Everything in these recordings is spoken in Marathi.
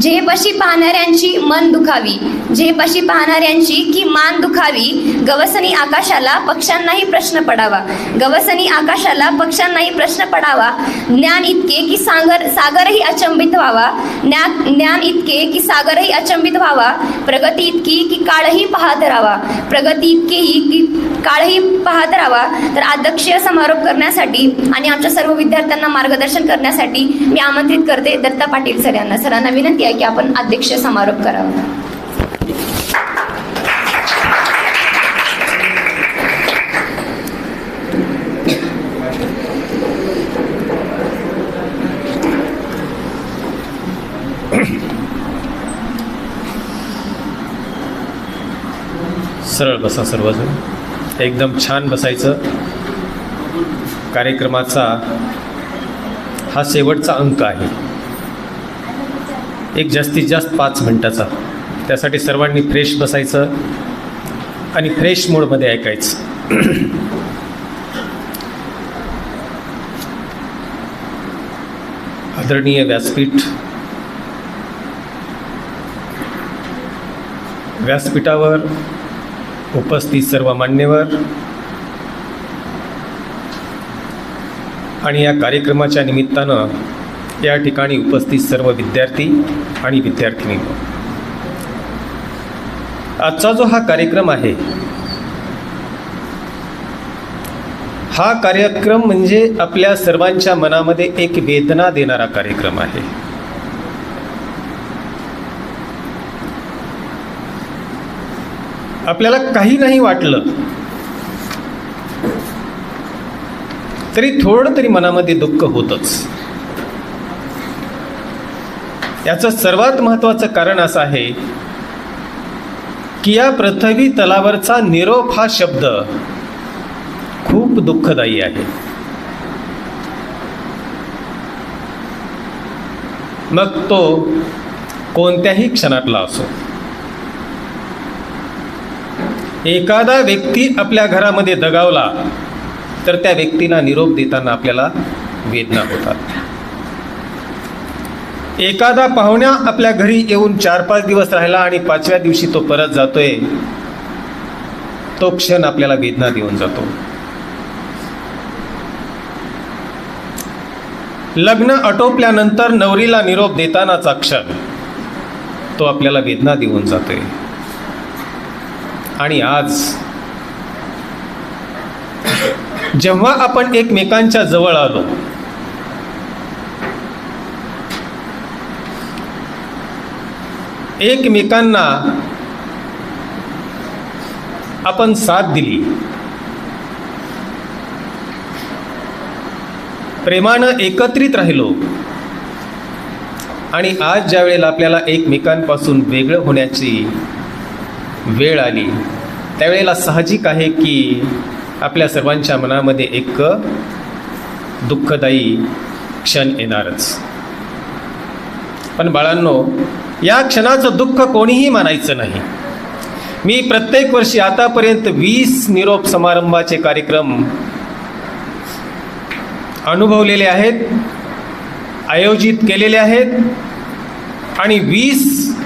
झेपशी पाहणाऱ्यांची मन दुखावी झेपशी पाहणाऱ्यांची की मान दुखावी गवसनी आकाशाला पक्ष्यांनाही प्रश्न पडावा. गवसनी आकाशाला पक्ष्यांनाही प्रश्न पडावा. ज्ञान इतके की सागर सागरही अचंबित व्हावा. ज्ञान ज्ञान इतके की सागरही अचंबित व्हावा. प्रगती इतकी की काळही पाहत राहावा. प्रगती इतकेही की काळही पाहत राहावा. तर अध्यक्षीय समारोप करण्यासाठी आणि आमच्या सर्व विद्यार्थ्यांना मार्गदर्शन करण्यासाठी मी आमंत्रित करते दत्ता पाटील सर यांना. सरांना विनंती आहे की आपण अध्यक्ष समारोप करावा? सरळ बसा सर्वजण. एकदम छान बसायचं. कार्यक्रमाचा हा शेवटचा अंक आहे. एक जास्तीत जास्त पाच मिनटाचा. त्यासाठी सर्वांनी फ्रेश बसायचं आणि फ्रेश मूडमध्ये ऐकायचं. आदरणीय व्यासपीठ. व्यासपीठावर उपस्थित सर्व मान्यवर आणि या कार्यक्रमाच्या निमित्तानं या ठिकाणी उपस्थित सर्व विद्यार्थी आणि विद्यार्थिनी. आजचा जो हा कार्यक्रम आहे हा कार्यक्रम म्हणजे आपल्या सर्वांच्या मनामध्ये एक वेदना देणारा कार्यक्रम आहे. आपल्याला काही नाही वाटलं तरी थोडं तरी मनामध्ये दुःख होतच. याचं सर्वात महत्त्वाचं कारण असं आहे की या पृथ्वी तलावरचा निरोप हा शब्द खूप दुःखदायी आहे. मग तो कोणत्याही क्षणातला असो. एखादा व्यक्ती आपल्या घरामध्ये दगावला तर त्या व्यक्तीला निरोप देताना आपल्याला वेदना होतात. एखादा पाहुण्या आपल्या घरी येऊन चार पाच दिवस राहिला आणि पाचव्या दिवशी तो परत जातोय तो क्षण आपल्याला वेदना देऊन जातो. लग्न आटोपल्यानंतर नवरीला निरोप देतानाचा क्षण तो आपल्याला वेदना देऊन जातोय. आणि आज जेव्हा आपण एकमेकांच्या जवळ आलो एकमेकांना आपण साथ दिली. प्रेमानं एकत्रित राहिलो. आणि आज ज्या वेळेला आपल्याला एकमेकांपासून वेगळं होण्याची वेळ आली त्यावेळेला साहजिक आहे की आपल्या सर्वांच्या मनामध्ये एक दुःखदायी क्षण येणारच. पण बाळांनो या क्षणाचं दुःख कोणीही मानायचं नाही. मी प्रत्येक वर्षी आतापर्यंत वीस निरोप समारंभाचे कार्यक्रम अनुभवलेले आहेत आयोजित केलेले आहेत आणि वीस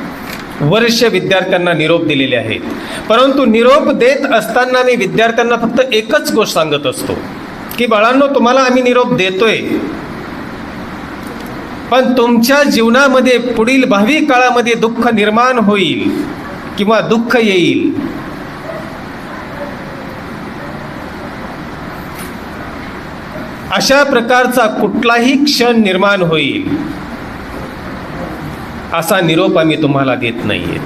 वर्ष विद्यार्थ्यांना निरोप दिलेले आहेत. परंतु निरोप देत असताना मी विद्यार्थ्यांना फक्त एकच गोष्ट सांगत असतो की बाळांनो तुम्हाला आम्ही निरोप देतोय. पण तुमच्या जीवनामध्ये पुढील भावी काळामध्ये दुःख निर्माण होईल किंवा दुःख येईल? अशा प्रकारचा कुठलाही क्षण निर्माण होईल असा निरोप आम्ही तुम्हाला देत नाहीये.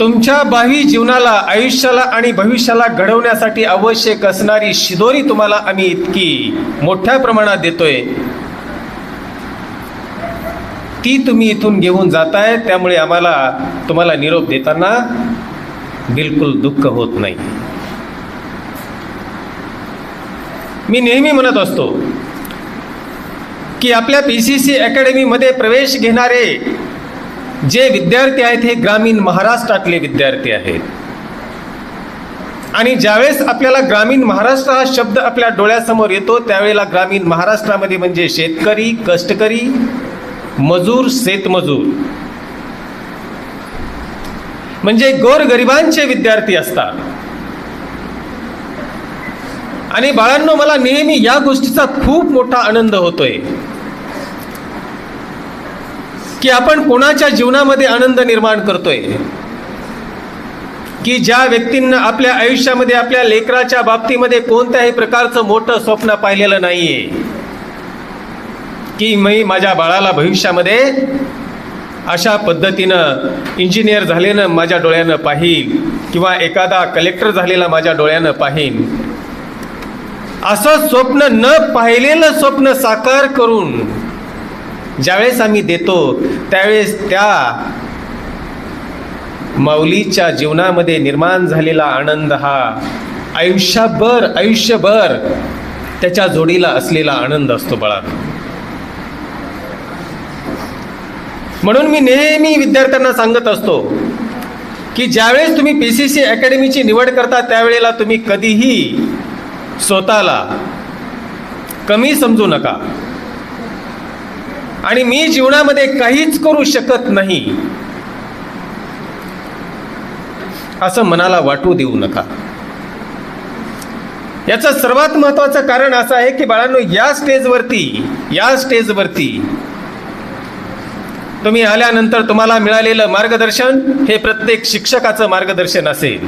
तुमच्या भावी जीवनाला आयुष्याला आणि भविष्याला घडवण्यासाठी आवश्यक असणारी शिदोरी तुम्हाला आम्ही इतकी मोठ्या प्रमाणात देतोय. ती तुम्ही इथून घेऊन जाताय त्यामुळे आम्हाला तुम्हाला निरोप देताना बिलकुल दुःख होत नाही. मी नेहमी म्हणत असतो की आपल्या पी सी सी अकॅडमीमध्ये प्रवेश घेणारे जे विद्यार्थी आहेत हे ग्रामीण महाराष्ट्रातले विद्यार्थी आहेत. आणि ज्यावेळेस आपल्याला ग्रामीण महाराष्ट्र हा शब्द आपल्या डोळ्यासमोर येतो त्यावेळेला ग्रामीण महाराष्ट्रामध्ये म्हणजे शेतकरी कष्टकरी मजूर शेतमजूर म्हणजे गोरगरिबांचे विद्यार्थी असतात. आणि बाळांनो मला नेहमी या गोष्टीचा खूप मोठा आनंद होतोय. की आपण कोणाच्या जीवनामध्ये आनंद निर्माण करतोय? की ज्या व्यक्तींना आपल्या आयुष्यामध्ये आपल्या लेकराच्या बाबतीमध्ये कोणत्याही प्रकारचं मोठं स्वप्न पाहिलेलं नाहीये? की मी माझ्या बाळाला भविष्यामध्ये अशा पद्धतीनं इंजिनियर झालेलं माझ्या डोळ्यानं पाहीन किंवा एखादा कलेक्टर झालेला माझ्या डोळ्यानं पाहीन. असं स्वप्न न पाहिलेलं स्वप्न साकार करून ज्यावेळेस आम्ही देतो त्यावेळेस त्या माऊलीच्या जीवनामध्ये निर्माण झालेला आनंद हा आयुष्यभर आयुष्यभर त्याच्या जोडीला असलेला आनंद असतो बाळा. म्हणून मी नेहमी विद्यार्थ्यांना सांगत असतो की ज्यावेळेस तुम्ही पी सी सी अकॅडमीची निवड करता त्यावेळेला तुम्ही कधीही स्वतःला कमी समजू नका. आणि मी जीवनामध्ये काहीच करू शकत नाही असं मनाला वाटू देऊ नका. याचं सर्वात महत्वाचं कारण असं आहे की बाळांनो या स्टेजवरती या स्टेजवरती तुम्ही आल्यानंतर तुम्हाला मिळालेलं मार्गदर्शन हे प्रत्येक शिक्षकाचं मार्गदर्शन असेल.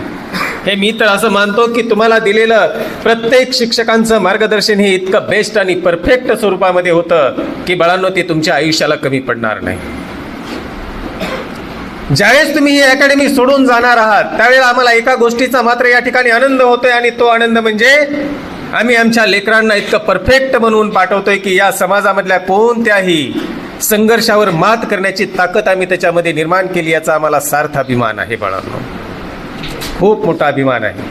हे मी तर असं मानतो की तुम्हाला दिलेलं प्रत्येक शिक्षकांचं मार्गदर्शन हे इतकं बेस्ट आणि परफेक्ट स्वरूपामध्ये होतं की बाळांनो ते तुमच्या आयुष्याला कमी पडणार नाही. ज्यावेळेस तुम्ही ही अकॅडमी सोडून जाणार आहात त्यावेळेला आम्हाला एका गोष्टीचा मात्र या ठिकाणी आनंद होतोय आणि तो आनंद म्हणजे आम्ही आमच्या लेकरांना इतकं परफेक्ट बनवून पाठवतोय की या समाजामधल्या कोणत्याही संघर्षावर मात करण्याची ताकद आम्ही त्याच्यामध्ये निर्माण केली याचा आम्हाला सार्थ अभिमान आहे बाळांनो. खूप मोठा अभिमान आहे.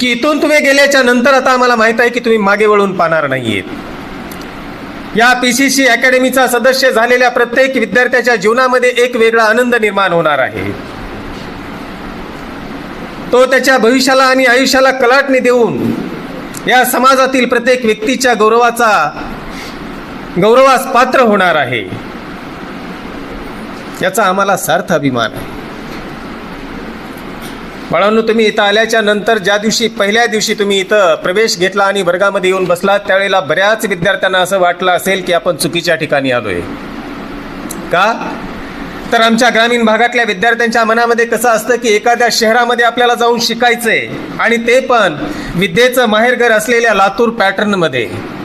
की इथून तुम्ही गेल्याच्यानंतर आता आम्हाला माहीत आहे की तुम्ही मागे वळून पाहणार नाहीयेत. या पी सी सी अकॅडमीचा सदस्य झालेल्या प्रत्येक विद्यार्थ्याच्या जीवनामध्ये एक वेगळा आनंद निर्माण होणार आहे. तो त्याच्या भविष्याला आणि आयुष्याला कलाटणी देऊन या समाजातील प्रत्येक व्यक्तीच्या गौरवाचा गौरवास पात्र होणार आहे. याचा आम्हाला सार्थ अभिमान आहे. बाळांनो तुम्ही इथं आल्याच्यानंतर ज्या दिवशी पहिल्या दिवशी तुम्ही इथं प्रवेश घेतला आणि वर्गामध्ये येऊन बसलात त्यावेळेला बऱ्याच विद्यार्थ्यांना असं वाटलं असेल की आपण चुकीच्या ठिकाणी आलोय. का? तर आमच्या ग्रामीण भागातल्या विद्यार्थ्यांच्या मनामध्ये कसं असतं की एखाद्या शहरामध्ये आपल्याला जाऊन शिकायचंय आणि ते पण विद्येचं माहेरघर असलेल्या लातूर पॅटर्नमध्ये.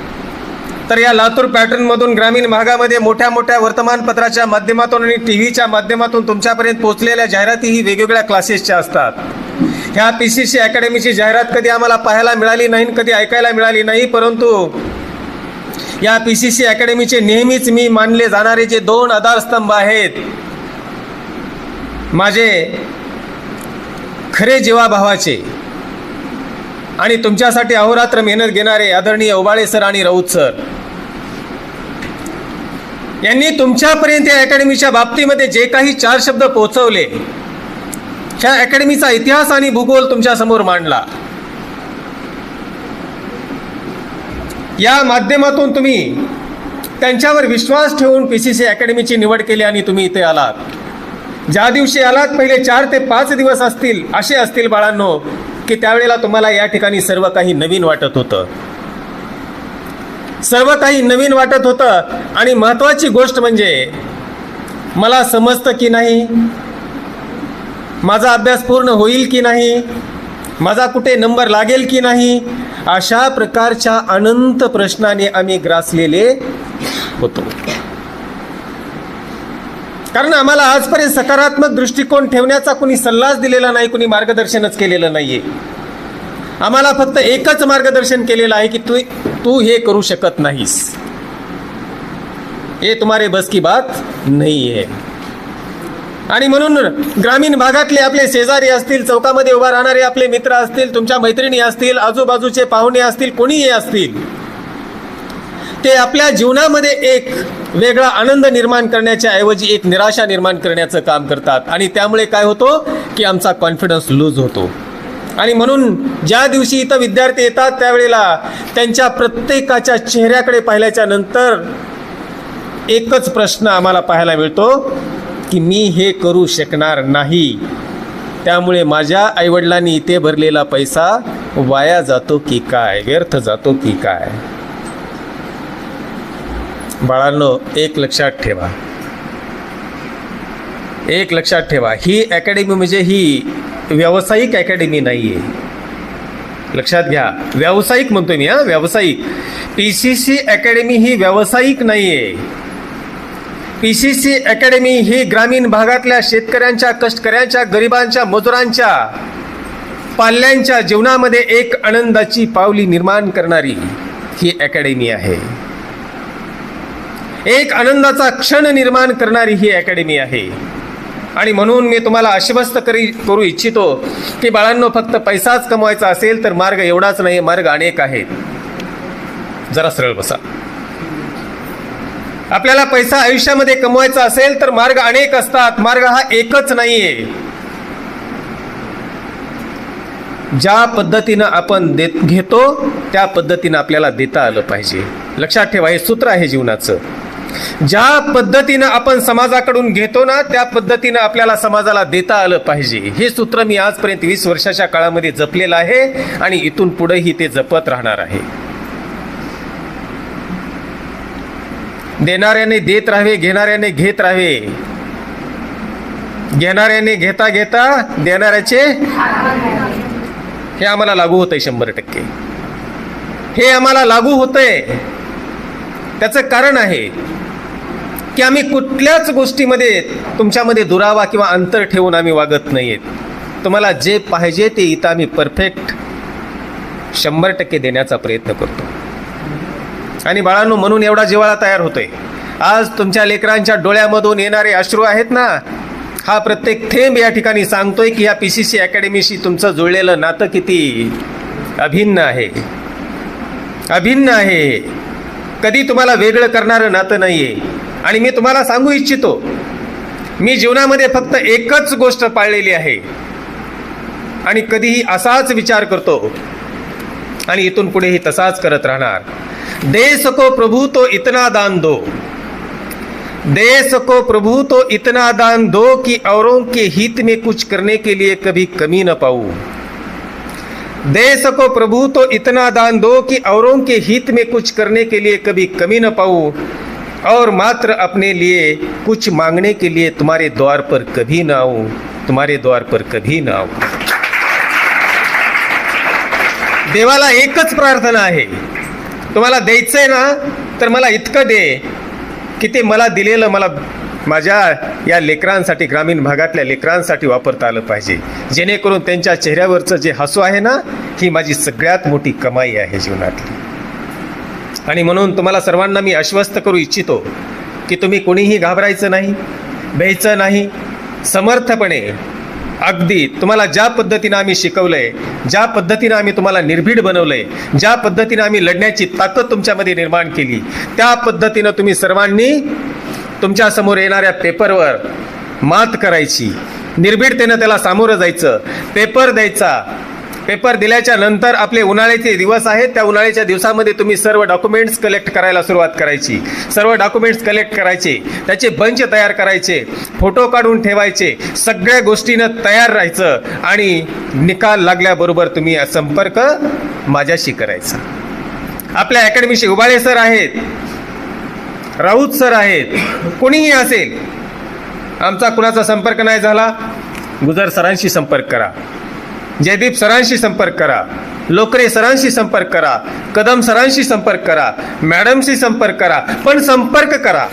तर या लातूर पॅटर्नमधून ग्रामीण भागामध्ये मोठ्या मोठ्या वर्तमानपत्राच्या माध्यमातून आणि टी व्हीच्या माध्यमातून तुमच्यापर्यंत पोहोचलेल्या जाहिराती ही वेगवेगळ्या क्लासेसच्या असतात. ह्या पी सी सी अकॅडमीची जाहिरात कधी आम्हाला पाहायला मिळाली नाही कधी ऐकायला मिळाली नाही परंतु या पी सी सी अकॅडमीचे नेहमीच मी मानले जाणारे जे दोन आधारस्तंभ आहेत माझे खरे जीवाभावाचे आणि तुमच्यासाठी अहोरात्र मेहनत घेणारे आदरणीय ओबाळे सर आणि राऊत सर. यांनी तुमच्यापर्यंत या अकॅडमीच्या बाबतीमध्ये जे काही चार शब्द पोहोचवले ह्या अकॅडमीचा इतिहास आणि भूगोल तुमच्यासमोर मांडला. या माध्यमातून तुम्ही त्यांच्यावर विश्वास ठेवून पी सी सी अकॅडमीची निवड केली आणि तुम्ही इथे आलात. ज्या दिवशी आलात पहिले चार ते पाच दिवस असतील असे असतील बाळांनो की त्यावेळेला तुम्हाला या ठिकाणी सर्व काही नवीन वाटत होतं. सर्व काही नवीन वाटत होतं. आणि महत्वाची गोष्ट म्हणजे मला समजतं की नाही माझा अभ्यास पूर्ण होईल की नाही माझा कुठे नंबर लागेल की नाही अशा प्रकारच्या अनंत प्रश्नाने आम्ही ग्रासलेले होतो. कारण आम्हाला आजपर्यंत सकारात्मक दृष्टिकोन ठेवण्याचा कुणी सल्लाच दिलेला नाही कुणी मार्गदर्शनच केलेलं नाहीये. आम्हाला फक्त एकच मार्गदर्शन केलेलं आहे की तू तू हे करू शकत नाहीस. हे तुम्हारे बस की बात नाही आहे आणि म्हणून ग्रामीण भागातले आपले शेजारी असतील चौकामध्ये उभा राहणारे आपले मित्र असतील तुमच्या मैत्रिणी असतील आजूबाजूचे पाहुणे असतील कोणीही असतील ते आपल्या जीवनामध्ये एक वेगळा आनंद निर्माण करण्याच्या ऐवजी एक निराशा निर्माण करण्याचं काम करतात. आणि त्यामुळे काय होतो की आमचा कॉन्फिडन्स लूज होतो. आणि म्हणून ज्या दिवशी इथं विद्यार्थी येतात त्यावेळेला त्यांच्या प्रत्येकाच्या चेहऱ्याकडे पाहिल्याच्या नंतर एकच प्रश्न आम्हाला पाहायला मिळतो की मी हे करू शकणार नाही. त्यामुळे माझ्या आईवडिलांनी इथे भरलेला पैसा वाया जातो की काय? व्यर्थ जातो की काय? बाळांनो एक लक्षात ठेवा. एक लक्षात ठेवा. ही अकॅडमी म्हणजे ही व्यावसायिक अकॅडमी नाही आहे लक्षात घ्या. व्यावसायिक म्हणतो मी हा? व्यावसायिक. पी सी सी अकॅडमी ही व्यावसायिक नाही आहे पी सी सी अकॅडमी ही ग्रामीण भागातल्या शेतकऱ्यांच्या कष्टकऱ्यांच्या गरिबांच्या मजुरांच्या पाल्यांच्या जीवनामध्ये एक आनंदाची पावली निर्माण करणारी ही अकॅडमी आहे. एक आनंदाचा क्षण निर्माण करणारी ही अकॅडमी आहे. आणि म्हणून मी तुम्हाला आश्वस्त करी करू इच्छितो की बाळांनो फक्त पैसाच कमवायचा असेल तर मार्ग एवढाच नाही मार्ग अनेक आहेत. जरा सरळ बसा. आपल्याला पैसा आयुष्यामध्ये कमवायचा असेल तर मार्ग अनेक असतात मार्ग हा एकच नाहीये. ज्या पद्धतीनं आपण देत घेतो त्या पद्धतीनं आपल्याला देता आलं पाहिजे. लक्षात ठेवा हे सूत्र आहे जीवनाचं. ज्या पद्धतीनं आपण समाजाकडून घेतो ना त्या पद्धतीनं आपल्याला समाजाला देता आलं पाहिजे. हे सूत्र मी आजपर्यंत वीस वर्षाच्या काळामध्ये जपलेलं आहे आणि इथून पुढेही ते जपत राहणार आहे. देणाऱ्याने देत राहावे घेणाऱ्याने घेत राहावे. घेणाऱ्याने घेता घेता देणाऱ्याचे हे आम्हाला लागू होतंय शंभर टक्के. हे आम्हाला लागू होतंय. त्याचं कारण आहे की आम्ही कुठल्याच गोष्टीमध्ये तुमच्यामध्ये दुरावा किंवा अंतर ठेवून आम्ही वागत नाही आहेत तुम्हाला जे पाहिजे ते इथं आम्ही परफेक्ट शंभर टक्के देण्याचा प्रयत्न करतो. आणि बाळांनो म्हणून एवढा जिवाळा तयार होतोय. आज तुमच्या लेकरांच्या डोळ्यामधून येणारे अश्रू आहेत ना हा प्रत्येक थेंब या ठिकाणी सांगतोय की या पी सी सी अकॅडमीशी तुमचं जुळलेलं नातं किती अभिन्न आहे. अभिन्न आहे. कधी तुम्हाला वेगळं करणारं नातं नाही आहे आणि मी तुम्हाला सांगू इच्छितो मी जीवनामध्ये फक्त एकच गोष्ट पाळलेली आहे. आणि कधीही असाच विचार करतो आणि इथून पुढेही तसाच करत राहणार. दे सको प्रभु तो इतना दान दो. दे सको प्रभु तो इतना दान दो कि औरों के हित में कुछ करने के लिए कभी कमी न पाऊं. दे सको प्रभु तो इतना दान दो कि औरों के हित में कुछ करने के लिए कभी कमी न पाऊं. और मात्र अपने लिए कुछ मांगने के लिए तुम्हारे द्वार पर कभी ना आऊं। तुम्हारे द्वार पर कभी ना आऊं। देवाला एकच प्रार्थना आहे। तुम्हाला द्यायचंय ना तर मला इतकं दे की ते मला दिलेलं मला माझ्या या लेकरांसाठी ग्रामीण भागातल्या लेकरांसाठी वापरता आलं पाहिजे. जेणेकरून त्यांच्या चेहऱ्यावरचं जे हसू आहे ना ही माझी सगळ्यात मोठी कमाई आहे जीवनातली. आणि म्हणून तुम्हाला सर्वांना मी आश्वस्त करू इच्छितो की तुम्ही कुणीही घाबरायचं नाही भ्यायचं नाही. समर्थपणे अगदी तुम्हाला ज्या पद्धतीनं आम्ही शिकवलंय ज्या पद्धतीनं आम्ही तुम्हाला निर्भीड बनवलंय ज्या पद्धतीनं आम्ही लढण्याची ताकद तुमच्यामध्ये निर्माण केली त्या पद्धतीनं तुम्ही सर्वांनी तुमच्यासमोर येणाऱ्या पेपरवर मात करायची. निर्भीडतेनं त्याला सामोरं जायचं. पेपर द्यायचा. पेपर दिल्याच्या नंतर आपले उन्हाळ्याचे दिवस आहेत. त्या उन्हाळ्याच्या दिवसामध्ये तुम्ही सर्व डॉक्युमेंट्स कलेक्ट करायला सुरुवात करायची. सर्व डॉक्युमेंट्स कलेक्ट करायचे. त्याचे बंच तयार करायचे. फोटो काढून ठेवायचे. सगळ्या गोष्टीनं तयार राहायचं. आणि निकाल लागल्याबरोबर तुम्ही संपर्क माझ्याशी करायचा. आपल्या अकॅडमीशी उबाळे सर आहेत. राऊत सर आहेत. कोणीही असेल. आमचा कुणाचा संपर्क नाही झाला. गुजर सरांशी संपर्क करा. जयदीप सरांशी संपर्क करा लोकरे सरांशी संपर्क करा कदम सरांशी संपर्क करा मॅडमशी संपर्क करा पण संपर्क करा.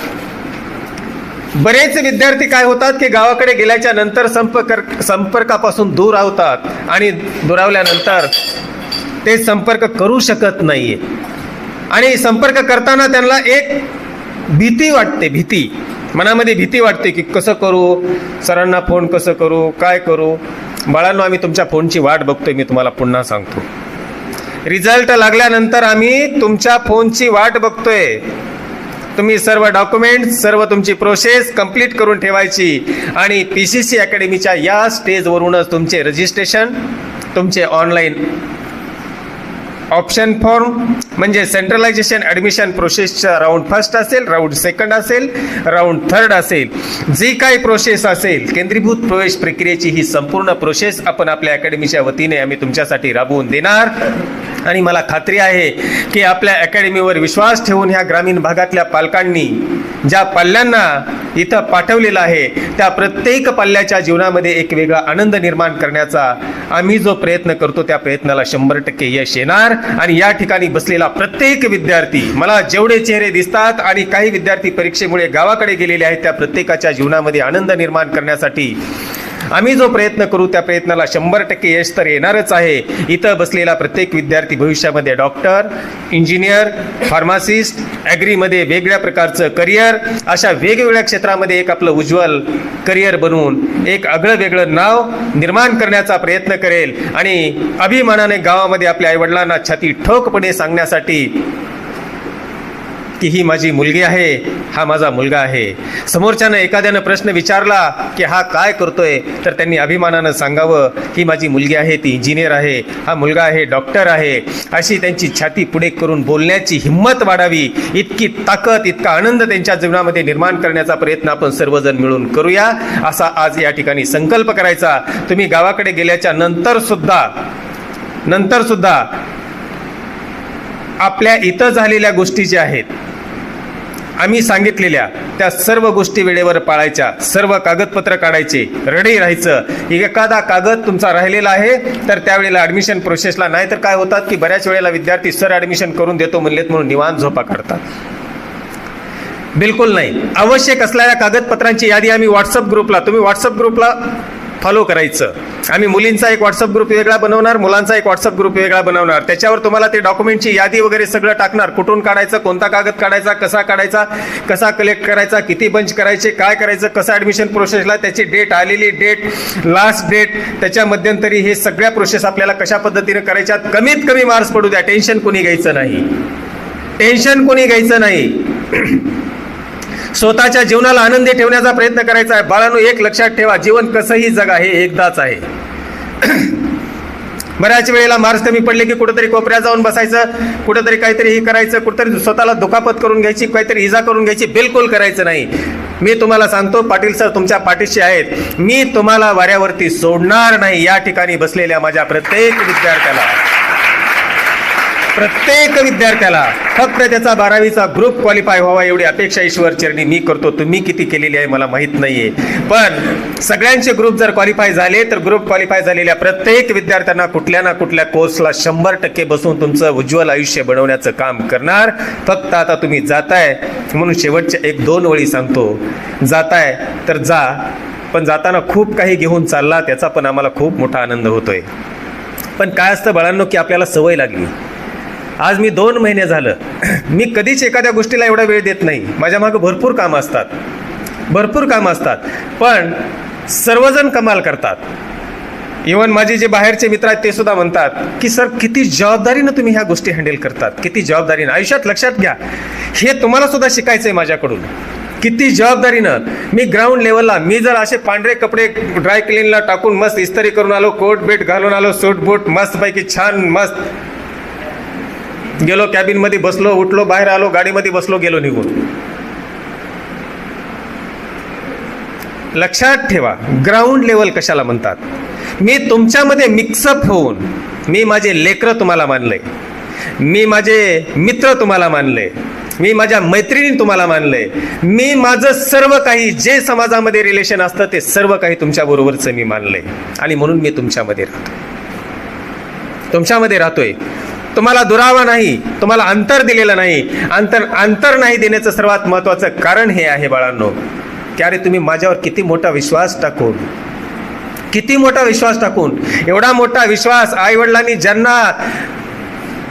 बरेच विद्यार्थी काय होतात की गावाकडे गेल्याच्यानंतर संपर्क संपर्कापासून दूर आवतात आणि दुरावल्यानंतर ते संपर्क करू शकत नाहीये. आणि संपर्क करताना त्यांना एक भीती वाटते भीती. मनामध्ये भीती वाटते की कसं करू? सरांना फोन कसं करू? काय करू? बाळांनो आम्ही तुमच्या फोनची वाट बघतोय मी तुम्हाला पुन्हा सांगतो. रिझल्ट लागल्यानंतर आम्ही तुमच्या फोनची वाट बघतोय. तुम्ही सर्व डॉक्युमेंट सर्व तुमची प्रोसेस कंप्लीट करून ठेवायची. आणि पी सी सी अकॅडमीच्या या स्टेजवरूनच तुमचे रजिस्ट्रेशन तुमचे ऑनलाईन ऑप्शन फॉर्म म्हणजे सेंट्रलायझेशन ॲडमिशन प्रोसेसचा राऊंड फर्स्ट असेल राऊंड सेकंड असेल राऊंड थर्ड असेल. जी काही प्रोसेस असेल केंद्रीभूत प्रवेश प्रक्रियेची ही संपूर्ण प्रोसेस आपण आपल्या अकॅडमीच्या वतीने आम्ही तुमच्यासाठी राबवून देणार. आणि मला खात्री आहे की आपल्या अकॅडमीवर विश्वास ठेवून ह्या ग्रामीण भागातल्या पालकांनी ज्या पाल्यांना इथं पाठवलेलं आहे त्या प्रत्येक पाल्याच्या जीवनामध्ये एक वेगळा आनंद निर्माण करण्याचा आम्ही जो प्रयत्न करतो त्या प्रयत्नाला शंभर टक्के यश येणार. आणि या ठिकाणी बसलेला प्रत्येक विद्यार्थी मला जेवढे चेहरे दिसतात आणि काही विद्यार्थी परीक्षेमुळे गावाकडे गेलेले आहेत त्या प्रत्येकाच्या जीवनामध्ये आनंद निर्माण करण्यासाठी आम्ही जो प्रयत्न करू त्या प्रयत्नाला शंभर टक्के यश तर येणारच आहे. इथं बसलेला प्रत्येक विद्यार्थी भविष्यामध्ये डॉक्टर इंजिनियर फार्मासिस्ट ॲग्रीमध्ये वेगळ्या प्रकारचं करिअर अशा वेगवेगळ्या क्षेत्रामध्ये एक आपलं उज्ज्वल करिअर बनवून एक आगळं वेगळं नाव निर्माण करण्याचा प्रयत्न करेल. आणि अभिमानाने गावामध्ये आपल्या आईवडिलांना छाती ठोकपणे सांगण्यासाठी की ही माझी मुलगी आहे हा माझा मुलगा आहे. समोरच्यानं एखाद्यानं प्रश्न विचारला की हा काय करतोय तर त्यांनी अभिमानानं सांगावं ही माझी मुलगी आहे ती इंजिनियर आहे हा मुलगा आहे डॉक्टर आहे. अशी त्यांची छाती पुढे करून बोलण्याची हिंमत वाढावी. इतकी ताकद इतका आनंद त्यांच्या जीवनामध्ये निर्माण करण्याचा प्रयत्न आपण सर्वजण मिळून करूया. असा आज या ठिकाणी संकल्प करायचा. तुम्ही गावाकडे गेल्याच्यानंतर सुद्धा नंतर सुद्धा आपल्या इथं झालेल्या गोष्टी ज्या आहेत आम्ही सांगितलेल्या त्या सर्व गोष्टी वेळेवर पाळायच्या सर्व कागदपत्र काढायचे रेडी राहायचं. एखादा कागद तुमचा राहिलेला आहे तर त्यावेळेला ॲडमिशन प्रोसेसला नाही तर काय होतात की बऱ्याच वेळेला विद्यार्थी सर ॲडमिशन करून देतो म्हणलेत म्हणून निवांत झोपा काढतात. बिलकुल नाही. आवश्यक असलेल्या कागदपत्रांची यादी आम्ही व्हॉट्सअप ग्रुपला तुम्ही व्हॉट्सअप ग्रुपला फॉलो करायचं. आम्ही मुलींचा एक व्हॉट्सअप ग्रुप वेगळा बनवणार मुलांचा एक व्हॉट्सअप ग्रुप वेगळा बनवणार. त्याच्यावर तुम्हाला ते डॉक्युमेंटची यादी वगैरे सगळं टाकणार. कुठून काढायचं कोणता कागद काढायचा कसा काढायचा कसा कलेक्ट करायचा किती बंच करायचे काय करायचं कसं ॲडमिशन प्रोसेसला त्याची डेट आलेली डेट लास्ट डेट त्याच्या मध्यंतरी हे सगळ्या प्रोसेस आपल्याला कशा पद्धतीने करायच्या कमीत कमी मार्क्स पडू द्या. टेन्शन कोणी घ्यायचं नाही. टेन्शन कोणी घ्यायचं नाही. स्वतःच्या जीवनाला आनंदी ठेवण्याचा प्रयत्न करायचा आहे. बाळांनो एक लक्षात ठेवा जीवन कसंही जगा हे एकदाच आहे. बऱ्याच वेळेला मार्क्स कमी पडले की कुठेतरी कोपऱ्यात जाऊन बसायचं कुठेतरी काहीतरी हे करायचं कुठेतरी स्वतःला दुखापत करून घ्यायची काहीतरी इजा करून घ्यायची बिलकुल करायचं नाही. मी तुम्हाला सांगतो पाटील सर तुमच्या पाठीशी आहेत. मी तुम्हाला वाऱ्यावरती सोडणार नाही या ठिकाणी बसलेल्या माझ्या प्रत्येक विद्यार्थ्याला. प्रत्येक विद्यार्थ्याला फक्त त्याचा बारावीचा ग्रुप क्वालिफाय व्हावा एवढी अपेक्षा ईश्वर चरणी मी करतो. तुम्ही किती केलेली आहे मला माहीत नाहीये. पण सगळ्यांचे ग्रुप जर क्वालिफाय झाले तर ग्रुप क्वालिफाय झालेल्या प्रत्येक विद्यार्थ्यांना कुठल्या ना कुठल्या कोर्सला शंभर टक्के बसून तुमचं उज्ज्वल आयुष्य बनवण्याचं काम करणार. फक्त आता तुम्ही जाताय म्हणून शेवटच्या एक दोन ओळी सांगतो. जाताय तर जा. पण जाताना खूप काही घेऊन चालला त्याचा पण आम्हाला खूप मोठा आनंद होतोय. पण काय असतं बाळांनो की आपल्याला सवय लागली. आज मी दोन महिने झालं. मी कधीच एखाद्या गोष्टीला एवढा वेळ देत नाही. माझ्या मागं भरपूर कामं असतात. भरपूर कामं असतात. पण सर्वजण कमाल करतात. इवन माझे जे बाहेरचे मित्र आहेत ते सुद्धा म्हणतात की सर किती जबाबदारीनं तुम्ही ह्या गोष्टी हँडल करतात. किती जबाबदारीनं. आयुष्यात लक्षात घ्या. हे तुम्हाला सुद्धा शिकायचं आहे माझ्याकडून. किती जबाबदारीनं. मी ग्राउंड लेवलला मी जर असे पांढरे कपडे ड्राय क्लीनला टाकून मस्त इस्त्री करून आलो कोट बेट घालून आलो सूट बूट मस्तपैकी छान मस्त गेलो कॅबिनमध्ये बसलो उठलो बाहेर आलो गाडीमध्ये बसलो गेलो निघून. लक्षात ठेवा ग्राउंड लेवल कशाला म्हणतात? मी तुमच्यामध्ये मिक्सअप होऊन मी माझे लेकरं तुम्हाला मानले मी माझे मित्र तुम्हाला मानले मी माझ्या मैत्रिणी तुम्हाला मानले मी माझं सर्व काही जे समाजामध्ये रिलेशन असतं ते सर्व काही तुमच्या बरोबरचं मी मानलंय आणि म्हणून मी तुमच्यामध्ये राहतो. तुमच्यामध्ये राहतोय. तुम्हाला दुरावा नाही तुम्हाला अंतर दिलेलं नाही. अंतर अंतर नाही देण्याचं सर्वात महत्त्वाचं कारण हे आहे बाळांनो की अरे तुम्ही माझ्यावर किती मोठा विश्वास टाकून किती मोठा विश्वास टाकून एवढा मोठा विश्वास आईवडिलांनी ज्यांना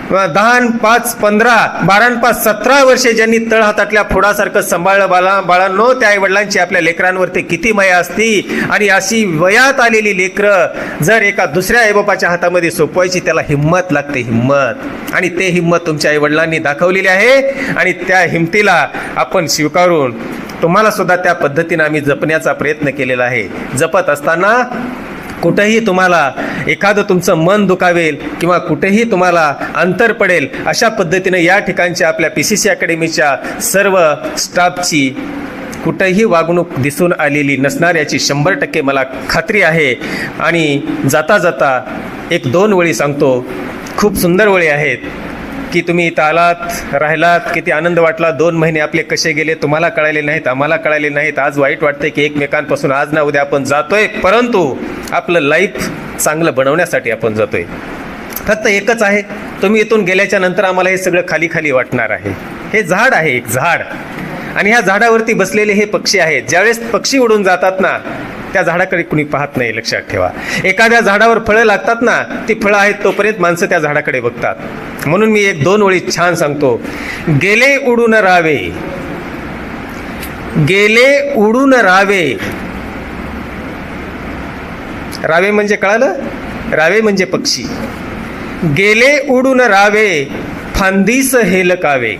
दहा पाच पंधरा बारा पाच सतरा वर्षे ज्यांनी तळ हातातल्या फोडासारखं सांभाळलं बाळा बाळांनो त्या आई वडिलांची आपल्या लेकरांवरती किती माया असती आणि अशी वयात आलेली लेकरं जर एका दुसऱ्या आईबापाच्या हातामध्ये सोपवायची त्याला हिंमत लागते हिंमत. आणि ते हिंमत तुमच्या आई वडिलांनी दाखवलेली आहे आणि त्या हिमतीला आपण स्वीकारून तुम्हाला सुद्धा त्या पद्धतीनं आम्ही जपण्याचा प्रयत्न केलेला आहे. जपत असताना कुठंही तुम्हाला एखादं तुमचं मन दुखावेल किंवा कुठेही तुम्हाला अंतर पडेल अशा पद्धतीनं या ठिकाणच्या आपल्या पी सी सी अकॅडमीच्या सर्व स्टाफची कुठंही वागणूक दिसून आलेली नसणार याची शंभर टक्के मला खात्री आहे. आणि जाता जाता एक दोन वळी सांगतो खूप सुंदर वळी आहेत. की तुम्ही इथं आलात राहिलात किती आनंद वाटला दोन महिने आपले कसे गेले तुम्हाला कळाले नाहीत आम्हाला कळाले नाहीत. आज वाईट वाटते की एकमेकांपासून आज ना उद्या आपण जातोय परंतु आपलं लाईफ चांगलं बनवण्यासाठी आपण जातोय. फक्त एकच आहे तुम्ही इथून गेल्याच्यानंतर आम्हाला हे सगळं खाली खाली वाटणार आहे. हे झाड आहे एक झाड. आणि ह्या झाडावरती बसलेले हे पक्षी आहेत. ज्यावेळेस पक्षी उडून जातात ना त्या झाडाकडे कुणी पाहत नाही लक्षात ठेवा. एखाद्या झाडावर फळं लागतात ना ती फळं आहेत तोपर्यंत माणसं त्या झाडाकडे बघतात. म्हणून मी एक दोन ओळी छान सांगतो. गेले उडून रावे. गेले उडून रावे. रावे म्हणजे कळालं? रावे म्हणजे पक्षी. गेले उडून रावे फांदीस हेलकावे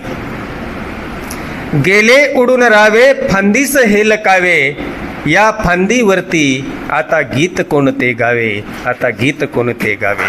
गेले उडून रावे फांदीस हेलकावे या फांदीवरती आता गीत कोणते गावे? आता गीत कोणते गावे?